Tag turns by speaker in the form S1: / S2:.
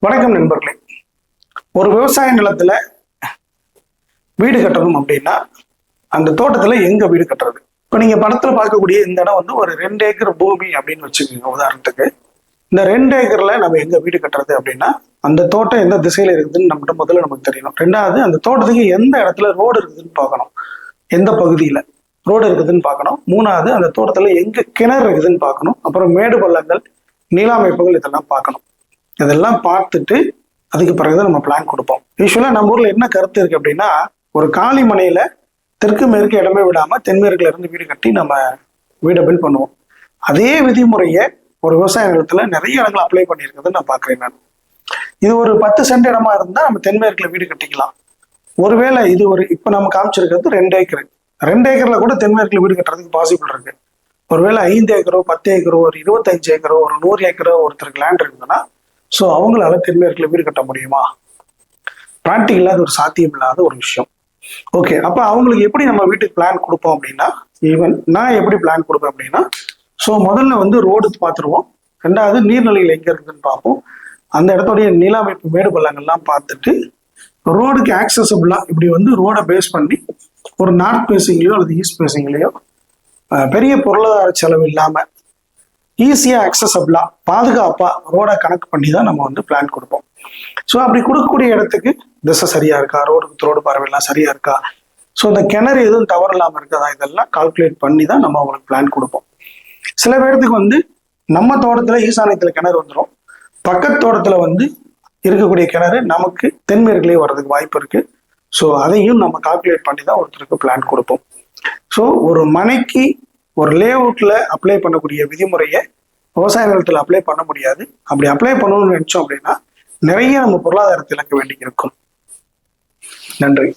S1: வணக்கம் நண்பர்களே. ஒரு விவசாய நிலத்துல வீடு கட்டணும் அப்படின்னா அந்த தோட்டத்துல எங்க வீடு கட்டுறது? இப்போ நீங்க படத்துல பார்க்கக்கூடிய இந்த இடம் வந்து ஒரு ரெண்டு ஏக்கர் பூமி அப்படின்னு வச்சுக்கோங்க உதாரணத்துக்கு. இந்த ரெண்டு ஏக்கர்ல நம்ம எங்க வீடு கட்டுறது அப்படின்னா அந்த தோட்டம் எந்த திசையில இருக்குதுன்னு நம்மகிட்ட முதல்ல நமக்கு தெரியணும். ரெண்டாவது அந்த தோட்டத்துக்கு எந்த இடத்துல ரோடு இருக்குதுன்னு பார்க்கணும். எந்த பகுதியில ரோடு இருக்குதுன்னு பார்க்கணும். மூணாவது அந்த தோட்டத்துல எங்க கிணறு இருக்குதுன்னு பார்க்கணும். அப்புறம் மேடு பள்ளங்கள் நீலாமைப்புகள் இதெல்லாம் பார்க்கணும். இதெல்லாம் பார்த்துட்டு அதுக்கு பிறகுதான் நம்ம பிளான் கொடுப்போம். யூஸ்வலாக நம்ம ஊரில் என்ன கருத்து இருக்கு அப்படின்னா ஒரு காலி மனையில தெற்கு மேற்கு இடமே விடாம தென்மேற்குல இருந்து வீடு கட்டி நம்ம வீடை பில்ட் பண்ணுவோம். அதே விதிமுறையை ஒரு விவசாய நிலத்துல நிறைய இடங்கள் அப்ளை பண்ணியிருக்கிறது நான் பார்க்குறேன் நான். இது ஒரு பத்து சென்ட் இடமா இருந்தா நம்ம தென்மேற்குல வீடு கட்டிக்கலாம். ஒருவேளை இது ஒரு இப்போ நம்ம காமிச்சிருக்கிறது ரெண்டு ஏக்கர். ரெண்டு ஏக்கர்ல கூட தென்மேற்குல வீடு கட்டுறதுக்கு பாசிபிள் இருக்கு. ஒருவேளை ஐந்து ஏக்கரோ பத்து ஏக்கரோ ஒரு இருபத்தஞ்சு ஏக்கரோ ஒரு நூறு ஏக்கரோ ஒருத்தருக்கு லேண்ட் இருக்குதுன்னா ஸோ அவங்களால தென்மேற்குல வீடு கட்ட முடியுமா? ப்ராக்டிக்கலாக அது ஒரு சாத்தியம் இல்லாத ஒரு விஷயம். ஓகே அப்போ அவங்களுக்கு எப்படி நம்ம வீட்டுக்கு பிளான் கொடுப்போம் அப்படின்னா ஈவன் நான் எப்படி பிளான் கொடுப்பேன் அப்படின்னா ஸோ முதல்ல வந்து ரோடு பார்த்துருவோம். ரெண்டாவது நீர்நிலைகள் எங்கே இருக்குதுன்னு பார்ப்போம். அந்த இடத்துடைய நிலமைப்பு மேடு பள்ளங்கள்லாம் பார்த்துட்டு ரோடுக்கு ஆக்சசபிளாக இப்படி வந்து ரோடை பேஸ் பண்ணி ஒரு நார்த் பேசிங்லேயோ அல்லது ஈஸ்ட் பேசிங்லேயோ பெரிய பொருளாதார செலவு இல்லாமல் ஈஸியாக அக்சசபிளா பாதுகாப்பாக ரோடை கணக்கு பண்ணி தான் நம்ம வந்து பிளான் கொடுப்போம். ஸோ அப்படி கொடுக்கக்கூடிய இடத்துக்கு திசை சரியா இருக்கா? ரோடு ரோடு பார்வையெல்லாம் சரியா இருக்கா? ஸோ இந்த கிணறு எதுவும் தவறு இல்லாமல் இருக்கதா? இதெல்லாம் கால்குலேட் பண்ணி தான் நம்ம அவங்களுக்கு பிளான் கொடுப்போம். சில பேர்த்துக்கு வந்து நம்ம தோட்டத்தில் ஈசானியத்தில் கிணறு வந்துடும் பக்கத்து தோட்டத்தில் வந்து இருக்கக்கூடிய கிணறு நமக்கு தென்மேற்குலேயே வர்றதுக்கு வாய்ப்பு இருக்கு. ஸோ அதையும் நம்ம கால்குலேட் பண்ணி தான் ஒருத்தருக்கு பிளான் கொடுப்போம். ஸோ ஒரு மனைக்கு ஒரு லே அவுட்ல அப்ளை பண்ணக்கூடிய விதிமுறையை விவசாய நிலத்தில் அப்ளை பண்ண முடியாது. அப்படி அப்ளை பண்ணணும்னு நினைச்சோம் அப்படின்னா நிறைய நம்ம பொருளாதாரத்தை இழக்க வேண்டி இருக்கும் நன்றி.